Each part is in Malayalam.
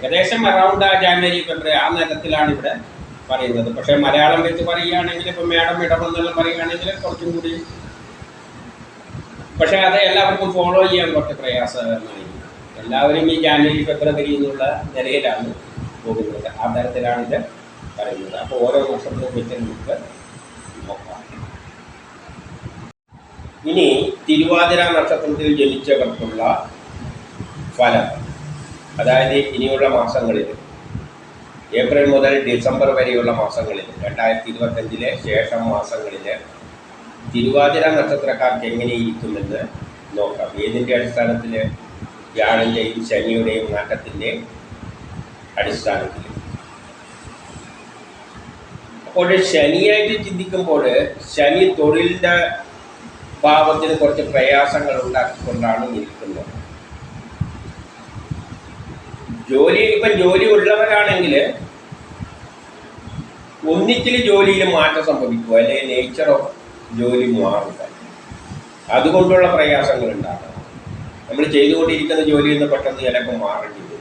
ഏകദേശം അറൗണ്ട് ആ ജാനുവരി ഫെബ്രുവരി ആ നേരത്തിലാണ് ഇവിടെ പറയുന്നത്. പക്ഷേ മലയാളം വെച്ച് പറയുകയാണെങ്കിൽ ഇപ്പം മേഡം ഇടമെന്നെല്ലാം പറയുകയാണെങ്കിൽ കുറച്ചും കൂടി പക്ഷേ അത് എല്ലാവർക്കും ഫോളോ ചെയ്യാൻ കുറച്ച് പ്രയാസകരമായി. എല്ലാവരും ഈ ജാനുവരി ഫെബ്രുവരി എന്നുള്ള നിലയിലാണ് പോകുന്നത്. ആ തരത്തിലാണ് ഇത് പറയുന്നത്. അപ്പോൾ ഓരോ വർഷത്തിലും വെച്ച് നമുക്ക് നോക്കാം. ഇനി തിരുവാതിര നക്ഷത്രത്തിൽ ജനിച്ചവർക്കുള്ള ഫലം. അതായത് ഇനിയുള്ള മാസങ്ങളിൽ ഏപ്രിൽ മുതൽ ഡിസംബർ വരെയുള്ള മാസങ്ങളിൽ രണ്ടായിരത്തി ഇരുപത്തഞ്ചിലെ ശേഷം മാസങ്ങളിൽ തിരുവാതിര നക്ഷത്രക്കാർക്ക് എങ്ങനെയിരിക്കുമെന്ന് നോക്കാം. ഏതിന്റെ അടിസ്ഥാനത്തിൽ? വ്യാഴന്റെയും ശനിയുടെയും നാട്ടത്തിന്റെ അടിസ്ഥാനത്തിൽ. അപ്പോൾ ശനിയായിട്ട് ചിന്തിക്കുമ്പോൾ ശനി തൊഴിലിന്റെ ഭാവത്തിന് കുറച്ച് പ്രയാസങ്ങൾ ഉണ്ടാക്കിക്കൊണ്ടാണ് നിൽക്കുന്നത് ജോലി ഇപ്പം ജോലി ഉള്ളവരാണെങ്കിൽ ഒന്നിച്ചിൽ ജോലിയിൽ മാറ്റം സംഭവിക്കുക അല്ലെങ്കിൽ നേച്ചർ ഓഫ് ജോലി മാറുക. അതുകൊണ്ടുള്ള പ്രയാസങ്ങൾ ഉണ്ടാകാം നമ്മൾ ചെയ്തുകൊണ്ടിരിക്കുന്ന ജോലിയിൽ നിന്ന് പെട്ടെന്ന് ചിലപ്പോൾ മാറേണ്ടി വരും.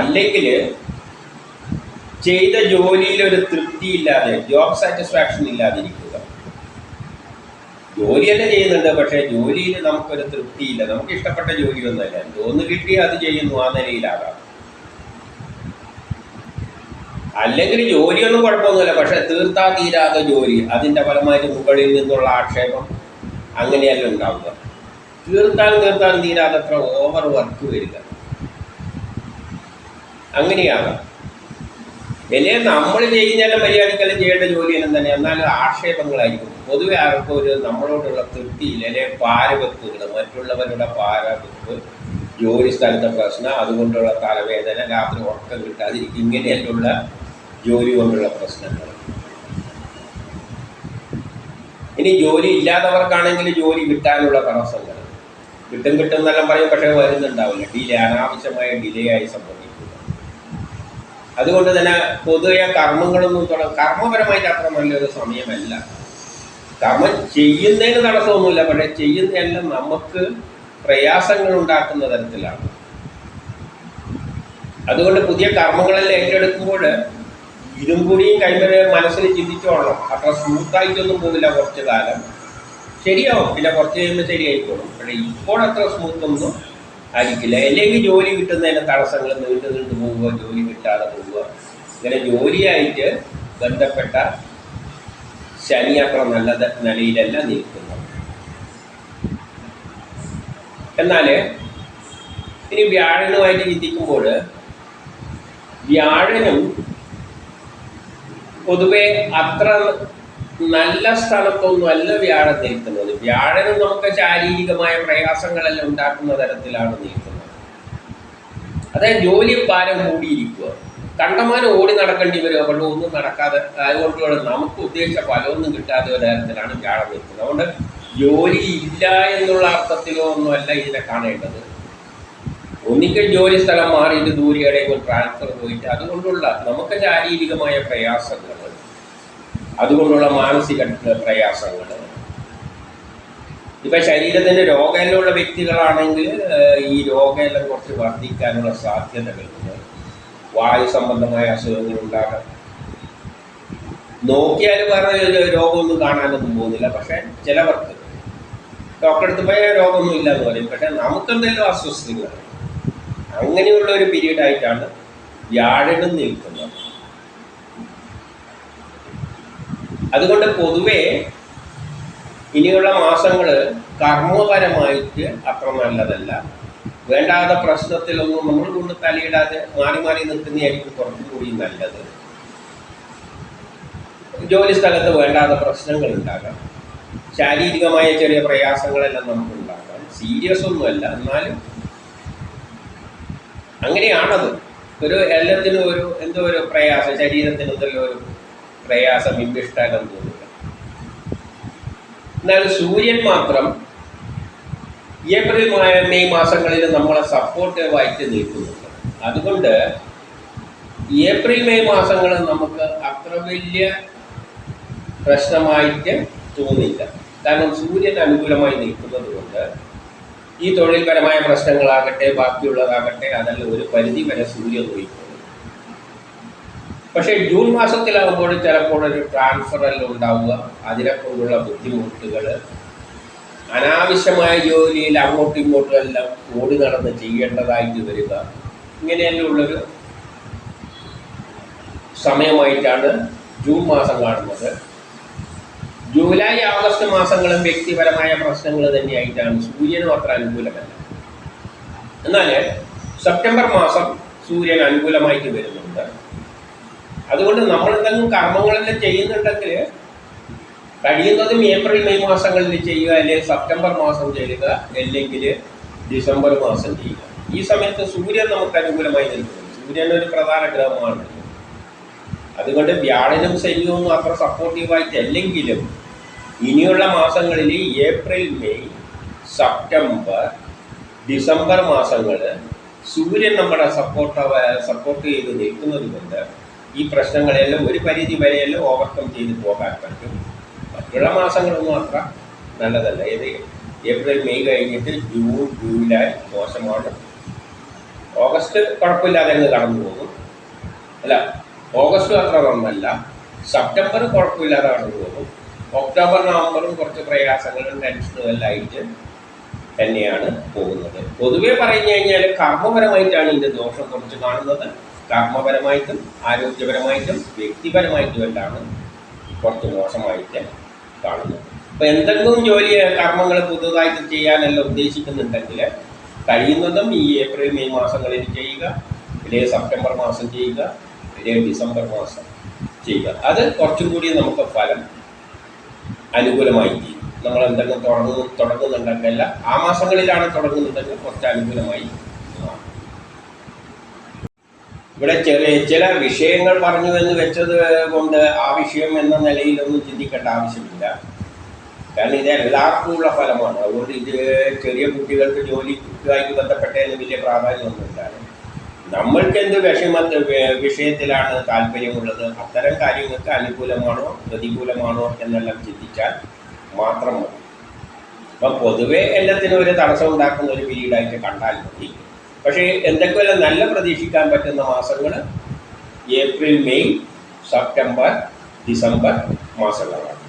അല്ലെങ്കിൽ ചെയ്ത ജോലിയിൽ ഒരു തൃപ്തിയില്ലാതെ ജോബ് സാറ്റിസ്ഫാക്ഷൻ ഇല്ലാതിരിക്കുക തന്നെ ചെയ്യുന്നുണ്ട് പക്ഷേ ജോലിയിൽ നമുക്കൊരു തൃപ്തിയില്ല. നമുക്ക് ഇഷ്ടപ്പെട്ട ജോലിയൊന്നുമല്ല ഒന്ന് കിട്ടി അത് ചെയ്യുന്നു ആ നിലയിലാകാം അല്ലെങ്കിൽ ജോലിയൊന്നും കുഴപ്പമൊന്നുമില്ല പക്ഷെ തീർത്താ തീരാത്ത ജോലി. അതിന്റെ ഫലമായിട്ട് മുകളിൽ നിന്നുള്ള ആക്ഷേപം അങ്ങനെയല്ല ഉണ്ടാവുക. തീർത്താലും തീർത്താലും തീരാതത്ര ഓവർ വർക്ക് വരിക. അങ്ങനെയാകാം അല്ലെങ്കിൽ നമ്മൾ ചെയ്യുന്നതെല്ലാം മര്യാദക്കെല്ലാം ചെയ്യേണ്ട ജോലിയെല്ലാം തന്നെ. എന്നാലും ആക്ഷേപങ്ങളായിരിക്കും. പൊതുവെ അവർക്ക് ഒരു നമ്മളോടുള്ള തൃപ്തിയില്ല അല്ലെങ്കിൽ പാരവെപ്പുകൾ മറ്റുള്ളവരുടെ പാരവെപ്പ് ജോലി സ്ഥലത്തെ പ്രശ്നം അതുകൊണ്ടുള്ള തലവേദന രാത്രി ഉറക്കം കിട്ടാതിരിക്കും ഇങ്ങനെയുള്ള ജോലി കൊണ്ടുള്ള പ്രശ്നങ്ങൾ ഇനി ജോലി ഇല്ലാത്തവർക്കാണെങ്കിൽ ജോലി കിട്ടാനുള്ള തടസ്സങ്ങൾ കിട്ടും കിട്ടും എന്നെല്ലാം പറയും പക്ഷേ വരുന്നുണ്ടാവില്ല. ഡിലേ അനാവശ്യമായ ഡിലേ ആയി സംഭവിക്കുക. അതുകൊണ്ട് തന്നെ പൊതുവെ കർമ്മങ്ങളൊന്നും തുടങ്ങും കർമ്മപരമായിട്ട് അത്ര നല്ലൊരു സമയമല്ല. കർമ്മം ചെയ്യുന്നതിന് തടസ്സമൊന്നുമില്ല. പക്ഷെ ചെയ്യുന്നതെല്ലാം നമുക്ക് പ്രയാസങ്ങൾ ഉണ്ടാക്കുന്ന തരത്തിലാണ്. അതുകൊണ്ട് പുതിയ കർമ്മങ്ങളെല്ലാം ഏറ്റെടുക്കുമ്പോൾ ഇതും കൂടിയും കൈവരെ മനസ്സിൽ ചിന്തിച്ചോളണം അത്ര സ്മൂത്തായിട്ടൊന്നും പോകില്ല കുറച്ച് കാലം. ശരിയാവും. പിന്നെ കുറച്ച് കഴിയുമ്പോൾ ശരിയായിക്കോളും. പക്ഷേ ഇപ്പോൾ അത്ര സ്മൂത്തൊന്നും ആയിരിക്കില്ല. അല്ലെങ്കിൽ ജോലി കിട്ടുന്നതിന് തടസ്സങ്ങൾ നീണ്ടു നീണ്ടു പോവുക ജോലി കിട്ടാതെ പോവുക. ഇങ്ങനെ ജോലിയായിട്ട് ബന്ധപ്പെട്ട ശനി അത്ര നല്ല നിലയിലല്ല നിൽക്കുന്നത്. എന്നാൽ ഇനി വ്യാഴനുമായിട്ട് ചിന്തിക്കുമ്പോൾ വ്യാഴനും പൊതുവെ അത്ര നല്ല സ്ഥലത്തൊന്നും അല്ല വ്യാഴം നിൽക്കുന്നത്. വ്യാഴനും നമുക്ക് ശാരീരികമായ പ്രയാസങ്ങളെല്ലാം ഉണ്ടാക്കുന്ന തരത്തിലാണ് നിൽക്കുന്നത്. അതായത് ജോലി ഭാരം കൂടിയിരിക്കുക കണ്ടമാനം ഓടി നടക്കേണ്ടി വരും. അപ്പോൾ ഒന്നും നടക്കാതെ അതുകൊണ്ടുള്ള നമുക്ക് ഉദ്ദേശിച്ച ഫലമൊന്നും കിട്ടാതെ ഒരു തരത്തിലാണ് വ്യാഴം നിൽക്കുന്നത്. അതുകൊണ്ട് ജോലി ഇല്ല എന്നുള്ള അർത്ഥത്തിലോ ഒന്നുമല്ല ഇതിനെ കാണേണ്ടത്. ഒന്നിക്കൽ ജോലി സ്ഥലം മാറിയിട്ട് ദൂരെ എവിടെയെങ്കിലും ട്രാൻസ്ഫർ പോയിട്ട് അതുകൊണ്ടുള്ള നമുക്ക് ശാരീരികമായ പ്രയാസങ്ങൾ. അതുകൊണ്ടുള്ള മാനസിക പ്രയാസങ്ങൾ. ഇപ്പം ശരീരത്തിന്റെ രോഗമെല്ലാം വ്യക്തികളാണെങ്കിൽ ഈ രോഗമെല്ലാം കുറച്ച് വർദ്ധിക്കാനുള്ള സാധ്യതകളുണ്ട്. വായു സംബന്ധമായ അസുഖങ്ങൾ ഉണ്ടാകാം. നോക്കിയാൽ വേറെ രോഗമൊന്നും കാണാനൊന്നും പോകുന്നില്ല. പക്ഷേ ചിലവർക്ക് ഡോക്ടറെ അടുത്ത് പോയാൽ രോഗമൊന്നും ഇല്ല എന്ന് പറയും പക്ഷേ നമുക്കെന്തെങ്കിലും അസ്വസ്ഥതകൾ അങ്ങനെയുള്ള ഒരു പീരീഡ് ആയിട്ടാണ് വ്യാഴനും നിൽക്കുന്നത്. അതുകൊണ്ട് പൊതുവേ ഇനിയുള്ള മാസങ്ങൾ കർമ്മപരമായിട്ട് അത്ര നല്ലതല്ല. വേണ്ടാത്ത പ്രശ്നത്തിലൊന്നും നമ്മൾ കൊണ്ട് തലയിടാതെ മാറി മാറി നിൽക്കുന്നതായിരിക്കും കുറച്ചുകൂടി നല്ലത്. ജോലി സ്ഥലത്ത് വേണ്ടാത്ത പ്രശ്നങ്ങൾ ഉണ്ടാകാം. ശാരീരികമായ ചെറിയ പ്രയാസങ്ങളെല്ലാം നമുക്ക് ഉണ്ടാകാം സീരിയസ് ഒന്നുമല്ല എന്നാലും അങ്ങനെയാണത്. ഒരു എല്ലാത്തിനും ഒരു എന്തോ ഒരു പ്രയാസം ശരീരത്തിന് എന്തെല്ലാം ഒരു പ്രയാസം ഇമ്പിഷ്ടകം തോന്നുക എന്നാൽ സൂര്യൻ മാത്രം ഏപ്രിൽ മെയ് മാസങ്ങളിൽ നമ്മളെ സപ്പോർട്ടീവായിട്ട് നിൽക്കുന്നുണ്ട്. അതുകൊണ്ട് ഏപ്രിൽ മെയ് മാസങ്ങൾ നമുക്ക് അത്ര വലിയ പ്രശ്നമായിട്ട് തോന്നില്ല. കാരണം സൂര്യൻ അനുകൂലമായി നിൽക്കുന്നത് കൊണ്ട് ഈ തൊഴിൽപരമായ പ്രശ്നങ്ങളാകട്ടെ ബാക്കിയുള്ളതാകട്ടെ അതെല്ലാം ഒരു പരിധി വരെ സൂര്യൻ നോയിക്കോളും പക്ഷേ ജൂൺ മാസത്തിലാകുമ്പോൾ ചിലപ്പോൾ ഒരു ട്രാൻസ്ഫർ എല്ലാം ഉണ്ടാവുക. അതിനെ കൊണ്ടുള്ള ബുദ്ധിമുട്ടുകൾ അനാവശ്യമായ ജോലിയിൽ അങ്ങോട്ടും ഇങ്ങോട്ടും എല്ലാം ഓടി നടന്ന് ചെയ്യേണ്ടതായിട്ട് വരിക ഇങ്ങനെയെല്ലാം ഉള്ളൊരു സമയമായിട്ടാണ് ജൂൺ മാസം കാണുന്നത്. ജൂലൈ ഓഗസ്റ്റ് മാസങ്ങളും വ്യക്തിപരമായ പ്രശ്നങ്ങൾ തന്നെയായിട്ടാണ് സൂര്യനും അത്ര അനുകൂലമല്ല. എന്നാൽ സെപ്റ്റംബർ മാസം സൂര്യൻ അനുകൂലമായിട്ട് വരുന്നുണ്ട്. അതുകൊണ്ട് നമ്മൾ എന്തെങ്കിലും കർമ്മങ്ങളെല്ലാം ചെയ്യുന്നുണ്ടെങ്കിൽ കഴിയുന്നതും ഏപ്രിൽ മെയ് മാസങ്ങളിൽ ചെയ്യുക അല്ലെങ്കിൽ സെപ്റ്റംബർ മാസം ചെയ്യുക അല്ലെങ്കിൽ ഡിസംബർ മാസം ചെയ്യുക. ഈ സമയത്ത് സൂര്യൻ നമുക്ക് അനുകൂലമായി നിൽക്കുന്നു. സൂര്യൻ ഒരു പ്രധാന ഗ്രഹമാണ്. അതുകൊണ്ട് വ്യാഴനും ശനിയൊന്നും അത്ര സപ്പോർട്ടീവായിട്ട് അല്ലെങ്കിലും ഇനിയുള്ള മാസങ്ങളിൽ ഏപ്രിൽ മെയ് സെപ്റ്റംബർ ഡിസംബർ മാസങ്ങൾ സൂര്യൻ നമ്മുടെ സപ്പോർട്ട് സപ്പോർട്ട് ചെയ്ത് നിൽക്കുന്നത് കൊണ്ട് ഈ പ്രശ്നങ്ങളെല്ലാം ഒരു പരിധി വരെയെല്ലാം ഓവർകം ചെയ്ത് പോകാൻ പറ്റും. മറ്റുള്ള മാസങ്ങളൊന്നും അത്ര നല്ലതല്ല. ഇത് ഏപ്രിൽ മെയ് കഴിഞ്ഞിട്ട് ജൂൺ ജൂലൈ മോശമാണ്. ഓഗസ്റ്റ് കുഴപ്പമില്ലാതെ അങ്ങ് കടന്നു പോകും. അല്ല ഓഗസ്റ്റ് അത്ര നന്നല്ല. സെപ്റ്റംബർ കുഴപ്പമില്ലാതെ കടന്നു പോകും. ഒക്ടോബർ നവംബറും കുറച്ച് പ്രയാസങ്ങളും ടെൻഷനും എല്ലാം ആയിട്ട് തന്നെയാണ് പോകുന്നത്. പൊതുവെ പറഞ്ഞു കഴിഞ്ഞാൽ കർമ്മപരമായിട്ടാണ് ഇതിന്റെ ദോഷം കുറച്ച് കാണുന്നത്. കർമ്മപരമായിട്ടും ആരോഗ്യപരമായിട്ടും വ്യക്തിപരമായിട്ടും എല്ലാം കുറച്ച് മോശമായിട്ട് കാണുന്നത്. അപ്പോൾ എന്തെങ്കിലും ജോലി കർമ്മങ്ങൾ പുതുതായിട്ട് ചെയ്യാനെല്ലാം ഉദ്ദേശിക്കുന്നുണ്ടെങ്കിൽ കഴിയുന്നതും ഈ ഏപ്രിൽ മെയ് മാസങ്ങളിൽ ചെയ്യുക അല്ലെങ്കിൽ സെപ്റ്റംബർ മാസം ചെയ്യുക അല്ലെങ്കിൽ ഡിസംബർ മാസം ചെയ്യുക. അത് കുറച്ചും കൂടി നമുക്ക് ഫലം അനുകൂലമായി ചെയ്യും നമ്മൾ എന്തെങ്കിലും തുടങ്ങുന്നു തുടങ്ങുന്നുണ്ടെങ്കിൽ ആ മാസങ്ങളിലാണ് തുടങ്ങുന്നുണ്ടെങ്കിൽ കുറച്ച് അനുകൂലമായി ഇവിടെ ചെറിയ ചില വിഷയങ്ങൾ പറഞ്ഞു എന്ന് വെച്ചത് കൊണ്ട് ആ വിഷയം എന്ന നിലയിലൊന്നും ചിന്തിക്കേണ്ട ആവശ്യമില്ല. കാരണം ഇത് എല്ലാവർക്കും ഉള്ള ഫലമാണ്. അതുകൊണ്ട് ഇത് ചെറിയ കുട്ടികൾക്ക് ജോലിയുമായിട്ട് ബന്ധപ്പെട്ടതിന് വലിയ പ്രാധാന്യമൊന്നുമില്ല. നമ്മൾക്ക് എന്ത് വിഷമത്ത് വിഷയത്തിലാണ് താല്പര്യമുള്ളത്? അത്തരം കാര്യങ്ങൾക്ക് അനുകൂലമാണോ പ്രതികൂലമാണോ എന്നെല്ലാം ചിന്തിച്ചാൽ മാത്രം മതി. അപ്പം പൊതുവെ എല്ലാത്തിനും ഒരു തടസ്സം ഉണ്ടാക്കുന്ന ഒരു പീരീഡായിട്ട് കണ്ടാൽ മതി. പക്ഷേ എന്തൊക്കെയല്ല നല്ല പ്രതീക്ഷിക്കാൻ പറ്റുന്ന മാസങ്ങൾ ഏപ്രിൽ മെയ് സെപ്റ്റംബർ ഡിസംബർ മാസങ്ങളാണ്.